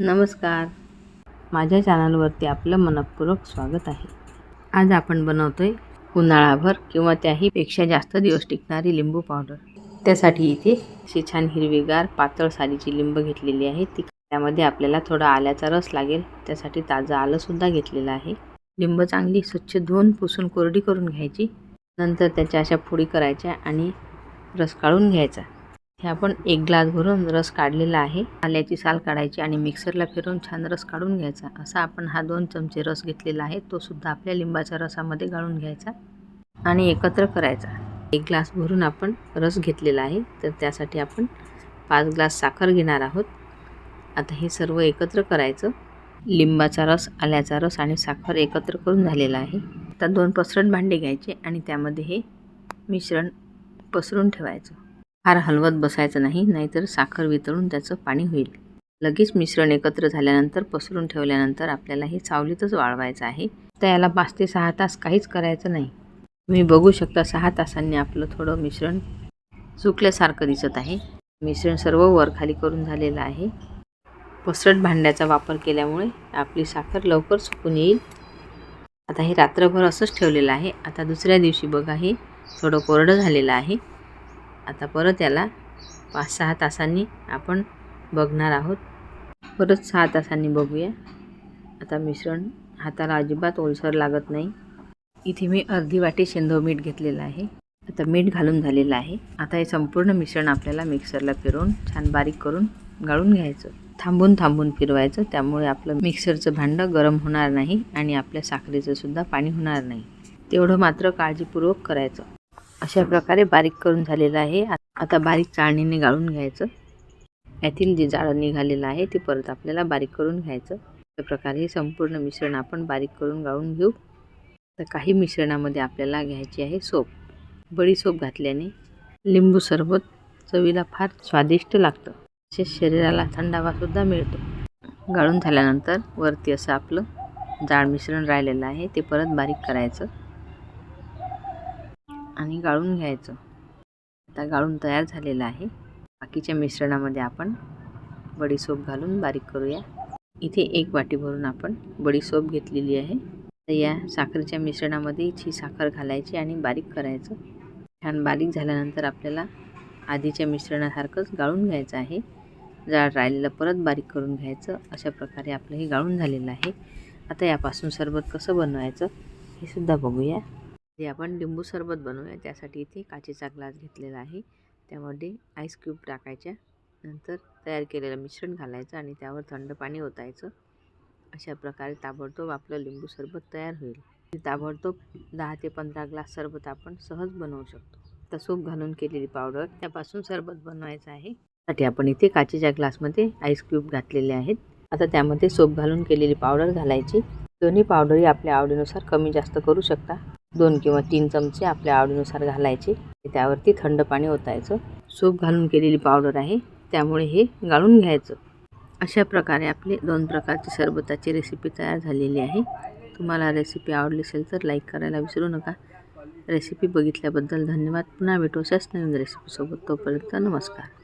नमस्कार. माझ्या चॅनलवरती आपलं मनपूर्वक स्वागत आहे. आज आपण बनवतो आहे उन्हाळाभर किंवा त्याहीपेक्षा जास्त दिवस टिकणारी लिंबू पावडर. त्यासाठी इथे अशी छान हिरवीगार पातळ सालीची लिंब घेतलेली आहे. ती त्यामध्ये आपल्याला थोडा आल्याचा रस लागेल. त्यासाठी ताजं आलंसुद्धा घेतलेलं आहे. लिंब चांगली स्वच्छ धुवून पुसून कोरडी करून घ्यायची. नंतर त्याच्या अशा फोडी करायच्या आणि रस काढून घ्यायचा. हे आपण एक ग्लास भरून रस काढलेला आहे. आल्याची साल काढायची आणि मिक्सरला फिरून छान रस काढून घ्यायचा. असा आपण हा दोन चमचे रस घेतलेला आहे. तो सुद्धा आपल्या लिंबाच्या रसामध्ये गाळून घ्यायचा आणि एकत्र करायचा. एक ग्लास भरून आपण रस घेतलेला आहे. तर त्यासाठी आपण पाच ग्लास साखर घेणार आहोत. आता हे सर्व एकत्र करायचं. लिंबाचा रस आल्याचा रस आणि साखर एकत्र करून झालेला आहे. आता दोन पसरट भांडे घ्यायचे आणि त्यामध्ये हे मिश्रण पसरून ठेवायचं. फार हलवत बसायचं नाही नाहीतर साखर वितळून त्याचं पाणी होईल. लगेच मिश्रण एकत्र झाल्यानंतर पसरून ठेवल्यानंतर आपल्याला हे सावलीतच वाळवायचं आहे. तर याला पाच ते सहा तास काहीच करायचं नाही. तुम्ही बघू शकता सहा तासांनी आपलं थोडं मिश्रण सुकल्यासारखं दिसत आहे. मिश्रण सर्व वरखाली करून झालेलं आहे. पसरट भांड्याचा वापर केल्यामुळे आपली साखर लवकर सुकून येईल. आता हे रात्रभर असंच ठेवलेलं आहे. आता दुसऱ्या दिवशी बघा हे थोडं कोरडं झालेलं आहे. आता परत याला पाच सहा तासांनी आपण बघणार आहोत. परत सहा तासांनी बघूया. आता मिश्रण हाताला अजिबात ओलसर लागत नाही. इथे मी अर्धी वाटी शेंदव मीठ घेतलेलं आहे. आता मीठ घालून झालेलं आहे. आता हे संपूर्ण मिश्रण आपल्याला मिक्सरला फिरवून छान बारीक करून गाळून घ्यायचं. थांबून थांबून फिरवायचं. त्यामुळे आपलं मिक्सरचं भांडं गरम होणार नाही आणि आपल्या साखरेचं सुद्धा पाणी होणार नाही. तेवढं मात्र काळजीपूर्वक करायचं. अशा प्रकारे बारीक करून झालेलं आहे. आता बारीक चाळणीने गाळून घ्यायचं. यातील जे जाळं निघालेलं आहे ते परत आपल्याला बारीक करून घ्यायचं. अशा प्रकारे हे संपूर्ण मिश्रण आपण बारीक करून गाळून घेऊ. तर काही मिश्रणामध्ये आपल्याला घ्यायची आहे सोप. बडी सोप घातल्याने लिंबू सरबत चवीला फार स्वादिष्ट लागतं. तसेच शरीराला थंडावासुद्धा मिळतो. गाळून झाल्यानंतर वरती असं आपलं जाड मिश्रण राहिलेलं आहे ते परत बारीक करायचं. आणि गाळून घ्यायचं. आता गाळून तयार झालेलं आहे. बाकीच्या मिश्रणामध्ये आपण बडीसोप घालून बारीक करूया. इथे एक वाटी भरून आपण बडीसोप घेतलेली आहे. तर या साखरेच्या मिश्रणामध्ये ही साखर घालायची आणि बारीक करायचं. छान बारीक झाल्यानंतर आपल्याला आधीच्या मिश्रणासारखंच गाळून घ्यायचं आहे. जाड राहिलेलं परत बारीक करून घ्यायचं. अशा प्रकारे आपलं हे गाळून झालेलं आहे. आता यापासून सरबत कसं बनवायचं हे सुद्धा बघूया. जे आपण लिंबू सरबत बनवूया. त्यासाठी इथे काचेचा ग्लास घेतलेला आहे. त्यामध्ये आईस क्यूब टाकायच्या. नंतर तयार केलेलं मिश्रण घालायचं आणि त्यावर थंड पाणी ओतायचं. अशा प्रकारे ताबडतोब आपलं लिंबू सरबत तयार होईल. ताबडतोब दहा ते पंधरा ग्लास सरबत आपण सहज बनवू शकतो. तर सूप घालून केलेली पावडर त्यापासून सरबत बनवायचं आहे. त्यासाठी आपण इथे काचेच्या ग्लासमध्ये आईस क्यूब घातलेले आहेत. आता त्यामध्ये सोप घालून केलेली पावडर घालायची. दोन्ही पावडरही आपल्या आवडीनुसार कमी जास्त करू शकता. दोन किंवा तीन चमचे आपल्या आवडीनुसार घालायचे. त्यावरती थंड पाणी ओतायचं. सूप घालून केलेली पावडर आहे. त्यामुळे हे गाळून घ्यायचं. अशा प्रकारे आपले दोन प्रकारची सरबताची रेसिपी तयार झालेली आहे. तुम्हाला रेसिपी आवडली असेल तर लाईक करायला विसरू नका. रेसिपी बघितल्याबद्दल धन्यवाद. पुन्हा भेटू अशाच नवीन रेसिपीसोबत तोपर्यंत नमस्कार.